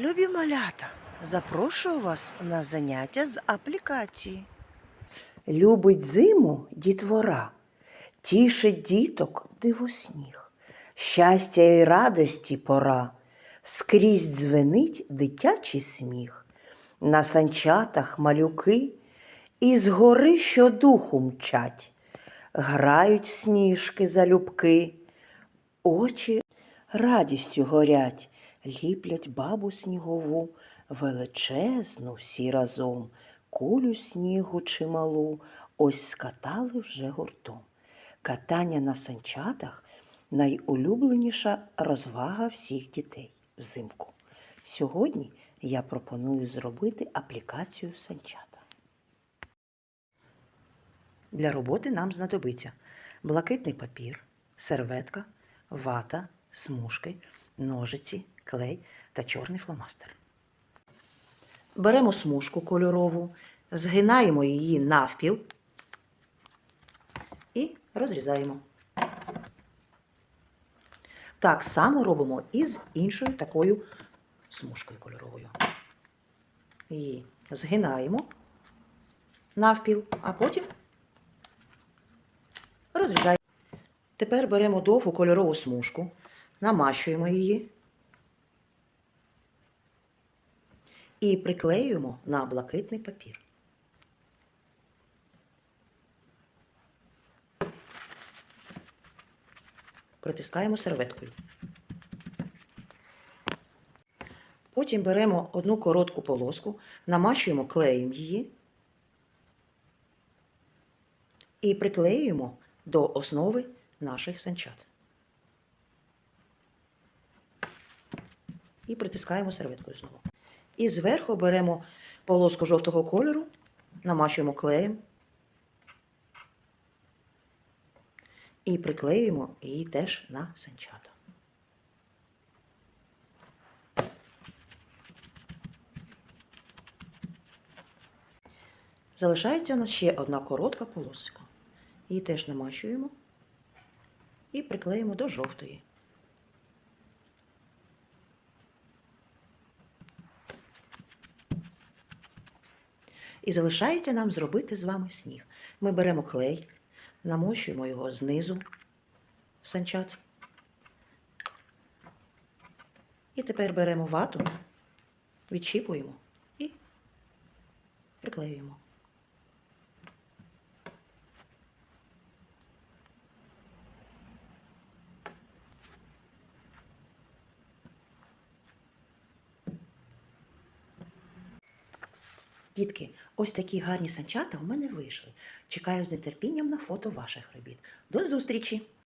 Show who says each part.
Speaker 1: Любі малята, запрошую вас на заняття з аплікації. Любить зиму дітвора, тішить діток дивосніг. Щастя й радості пора, скрізь дзвенить дитячий сміх. На санчатах малюки із гори щодуху мчать, грають в сніжки залюбки, очі радістю горять, ліплять бабу снігову, величезну всі разом, кулю снігу чималу, ось скатали вже гуртом. Катання на санчатах найулюбленіша розвага всіх дітей взимку. Сьогодні я пропоную зробити аплікацію санчата. Для роботи нам знадобиться блакитний папір, серветка, вата, смужки, ножиці, клей та чорний фломастер. Беремо смужку кольорову, згинаємо її навпіл і розрізаємо. Так само робимо і з іншою такою смужкою кольоровою. Її згинаємо навпіл, а потім розрізаємо. Тепер беремо довгу кольорову смужку, намащуємо її і приклеюємо на блакитний папір. Притискаємо серветкою. Потім беремо одну коротку полоску, намащуємо клеєм її і приклеюємо до основи наших санчат. І притискаємо серветкою знову. І зверху беремо полоску жовтого кольору, намащуємо клеєм і приклеюємо її теж на санчата. Залишається у нас ще одна коротка полосочка. Її теж намащуємо і приклеїмо до жовтої. І залишається нам зробити з вами сніг. Ми беремо клей, намощуємо його знизу санчат. І тепер беремо вату, відчіпуємо і приклеюємо. Дітки, ось такі гарні санчата у мене вийшли. Чекаю з нетерпінням на фото ваших робіт. До зустрічі!